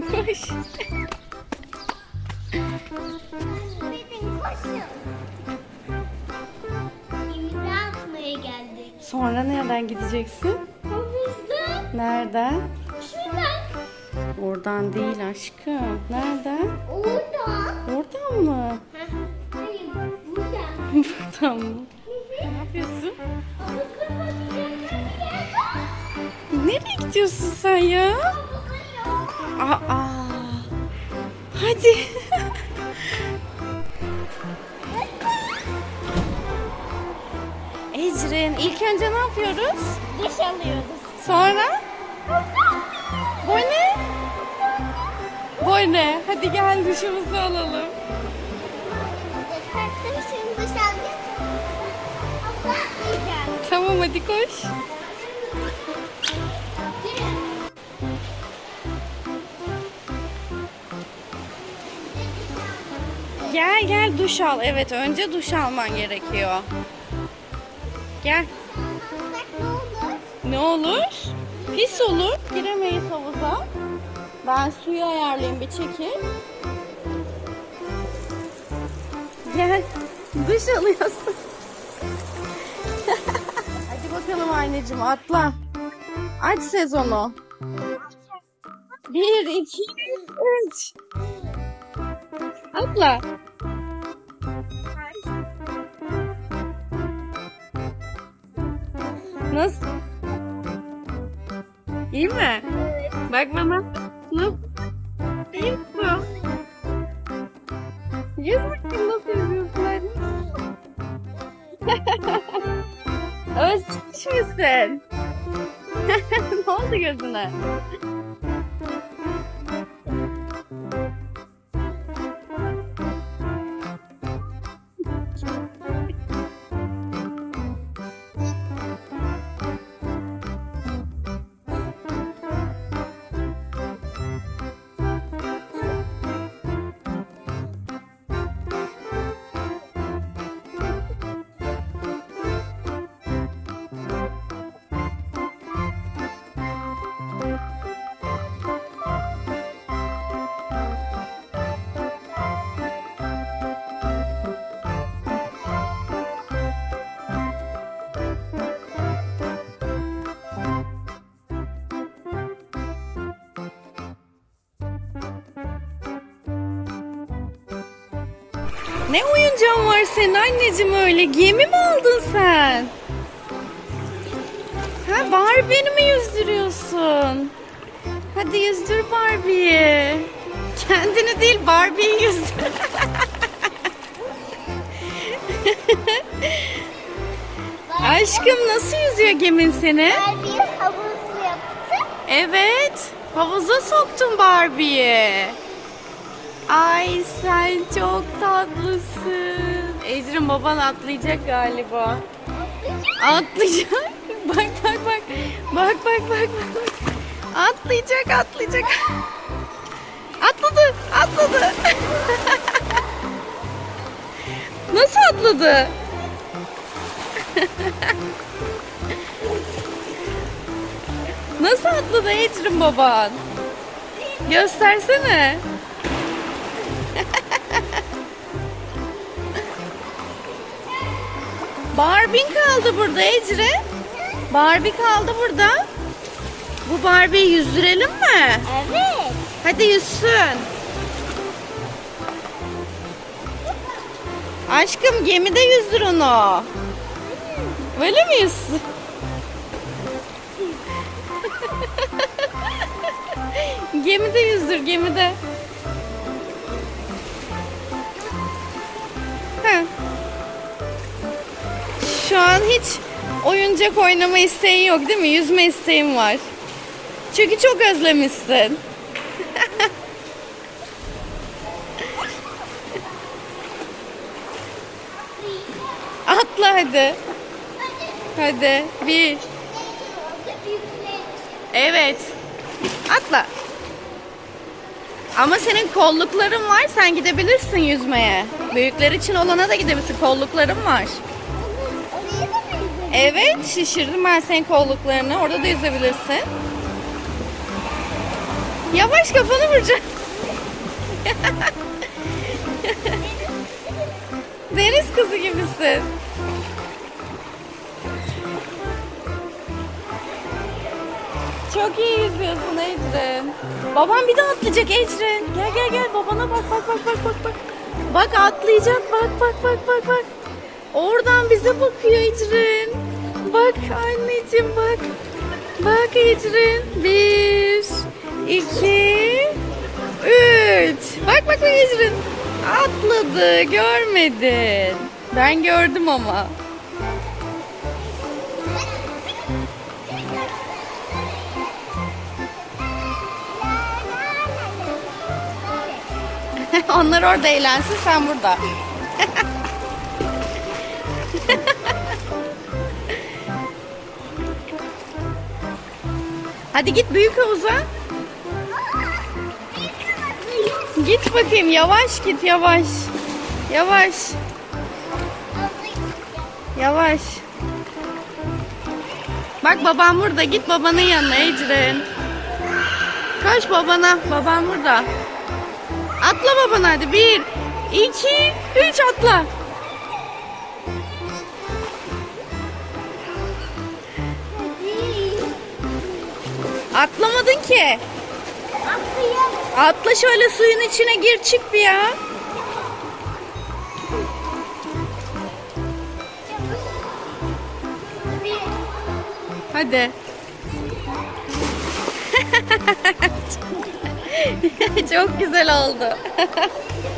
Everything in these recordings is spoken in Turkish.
geldik. Sonra nereden gideceksin? Havuzda. Nereden? Şuradan. Oradan değil aşkım. Nereden? Orada. Oradan mı? Hayır burada. Buradan mı? Ne yapıyorsun? Nereye gidiyorsun sen ya? Aa. Hadi. Ecrin ilk önce ne yapıyoruz? Duş alıyoruz. Sonra? Boy ne? Ne? Hadi gel duşumuzu alalım. Kalktım şimdi duş alacağız. Havuza atlayacağız. Tamam hadi koş. Gel gel duş al. Evet önce duş alman gerekiyor. Gel. Ne olur? Pis olur. Giremeyiz havuza. Ben suyu ayarlayayım bir çekil. Gel. Duş alıyorsun. Hadi bakalım anneciğim atla. Aç sezonu. Bir, iki, üç. Atla. Nasıl? İyi mi? Bak bana. Nasıl? İyi misin? Yüz bakayım nasıl yüzüyorsun hadi. Özlemiş misin? ne oldu gözüne? Ne oyuncağın var senin anneciğim öyle? Gemi mi aldın sen? Ha Barbie'ni mi yüzdürüyorsun? Hadi yüzdür Barbie'yi. Kendini değil Barbie'yi yüzdür. Aşkım nasıl yüzüyor gemin seni? Ben bir havuz yaptım. Evet. Havuza soktun Barbie'yi. Ay sen çok tatlısın. Ecrin baban atlayacak galiba. Atlayacak. bak bak bak. Bak bak bak bak. Atlayacak atlayacak. Atladı atladı. Nasıl atladı? Nasıl atladı Ecrin baban? Göstersene. Barbie kaldı burada Ecre. Barbie kaldı burada. Bu Barbie'yi yüzdürelim mi? Evet. Hadi yüzsün. Aşkım gemide yüzdür onu. Öyle mi yüzsün? gemide yüzdür gemide. An hiç oyuncak oynama isteğin yok değil mi? Yüzme isteğin var. Çünkü çok özlemişsin. Atla hadi. Hadi. Bir. Evet. Atla. Ama senin kollukların var. Sen gidebilirsin yüzmeye. Büyükler için olana da gidebilirsin. Kollukların var. Evet şişirdim ben senin kolluklarını. Orada da yüzebilirsin. Yavaş kafanı vuracak. Deniz kızı gibisin. Çok iyi yüzüyorsun Ecrin. Babam bir de atlayacak Ecrin. Gel gel gel babana bak bak bak bak bak bak. Bak atlayacak bak bak bak bak bak. Oradan bize bakıyor Ecrin. Bak anneciğim bak. Bak Ecrin. Bir, iki, üç. Bak bak Ecrin. Atladı görmedin. Ben gördüm ama. Onlar orada eğlensin sen burada. Hadi git büyük havuza. Git bakayım yavaş git yavaş. Yavaş. Yavaş. Bak babam burada. Git babanın yanına Ecrin. Koş babana. Babam burada. Atla babana hadi. Bir, iki, üç atla. Atlamadın ki. Atlayalım. Atla şöyle suyun içine gir çık bir ya. Hadi. Çok güzel oldu.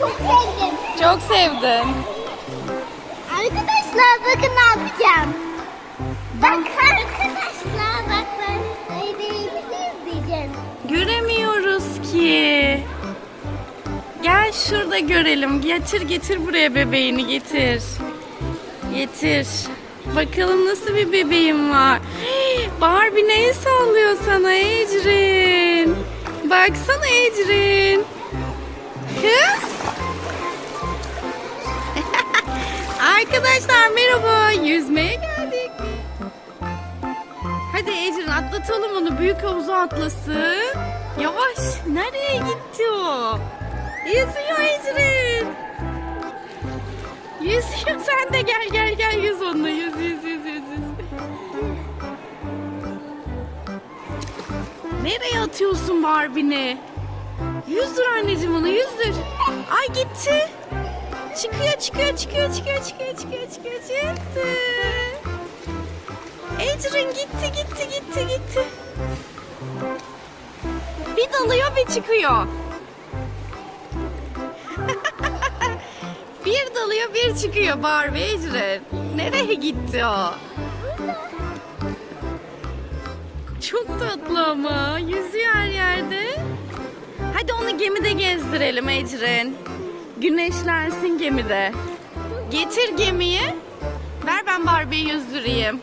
çok sevdim. Çok sevdim. Arkadaşlar bakın ne yapacağım. Bak arkadaşlar bak ben bebeğimizi izleyeceğiz. Göremiyoruz ki. Gel şurada görelim. Getir getir buraya bebeğini getir. Getir. Bakalım nasıl bir bebeğim var. Hey, Barbie neyi sallıyor sana Ecrin? Baksana Ecrin. Kız. Arkadaşlar merhaba. Yüzmeye geldik. Hadi Ecrin atlatalım onu. Büyük havuza atlasın. Yavaş. Nereye gitti o? Yüzüyor Ecrin. Yüzüyor. Sen de gel gel gel yüz onunla. Yüz yüz yüz yüz yüz. Nereye atıyorsun Barbie'ni? Yüzdür anneciğim onu yüzdür. Ay gitti. Çıkıyor çıkıyor çıkıyor çıkıyor çıkıyor çıkıyor çıkıyor çıktı. Ecrin gitti gitti gitti gitti. Bir dalıyor bir çıkıyor. bir dalıyor bir çıkıyor Barbie Ecrin. Nereye gitti o? Çok tatlı ama. Yüzüyor her yerde. Hadi onu gemide gezdirelim Ecrin. Güneşlensin gemide. Getir gemiyi. Ver ben Barbie'yi yüzdüreyim.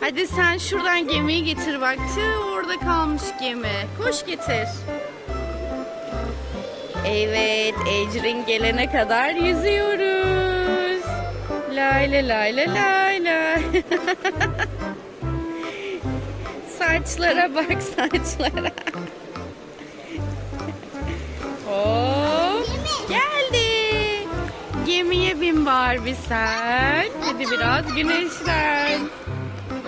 Hadi sen şuradan gemiyi getir bak. Tüh, orada kalmış gemi. Koş getir. Evet, Ecrin gelene kadar yüzüyoruz. Lay lay lay lay lay lay. saçlara bak saçlara. Geldi. Gemiye bin Barbie sen. Hadi biraz güneşlen.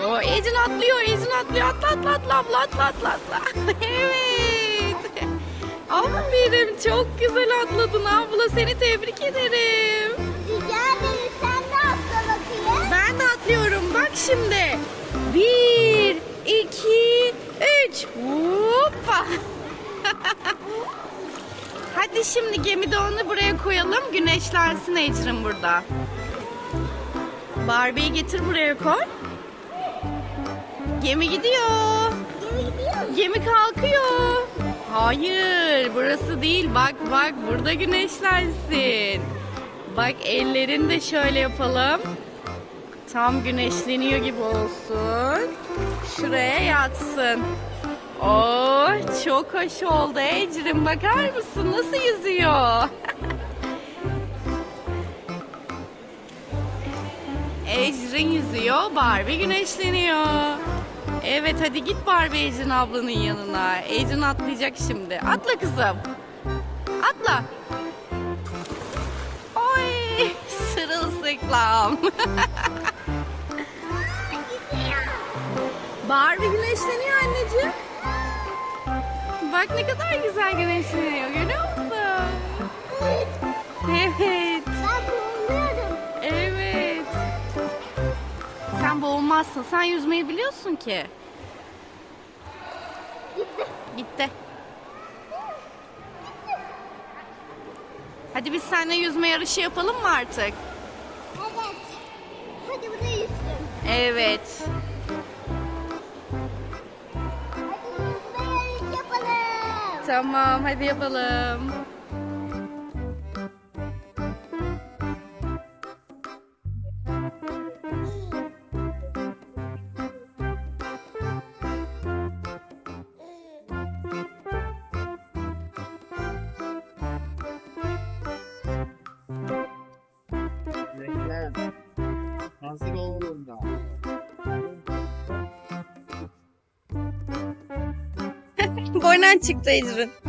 O Ecin atlıyor, Ecin atlıyor. Atla atla atla abla atla atla atla. evet. Aferin çok güzel atladın abla seni tebrik ederim. Rica ederim sen de atla bakayım. Ben de atlıyorum bak şimdi. Bir, iki, üç. Hoppa. Hadi şimdi gemide onu buraya koyalım. Güneşlensin Ecrin burada. Barbie'yi getir buraya koy. Gemi gidiyor. Gemi gidiyor. Gemi kalkıyor. Hayır, burası değil. Bak bak burada güneşlensin. Bak ellerini de şöyle yapalım. Tam güneşleniyor gibi olsun. Şuraya yatsın. Oh, çok hoş oldu Ecrin. Bakar mısın nasıl yüzüyor? Ecrin yüzüyor, Barbie güneşleniyor. Evet hadi git Barbie Ecrin ablanın yanına. Ecrin atlayacak şimdi. Atla kızım. Atla. Oy sırılsıklam. Barbie güneşleniyor anneciğim. Bak ne kadar güzel güneşleniyor görüyor musun? Evet. Ben boğuluyorum. Evet. Sen boğulmazsın. Sen yüzmeyi biliyorsun ki. Gitti. Gitti. Hadi biz seninle yüzme yarışı yapalım mı artık? Evet. Hadi burada yüzsün. Evet. Tamam hadi yapalım. Bekle. Boynan çıktı Ecrin.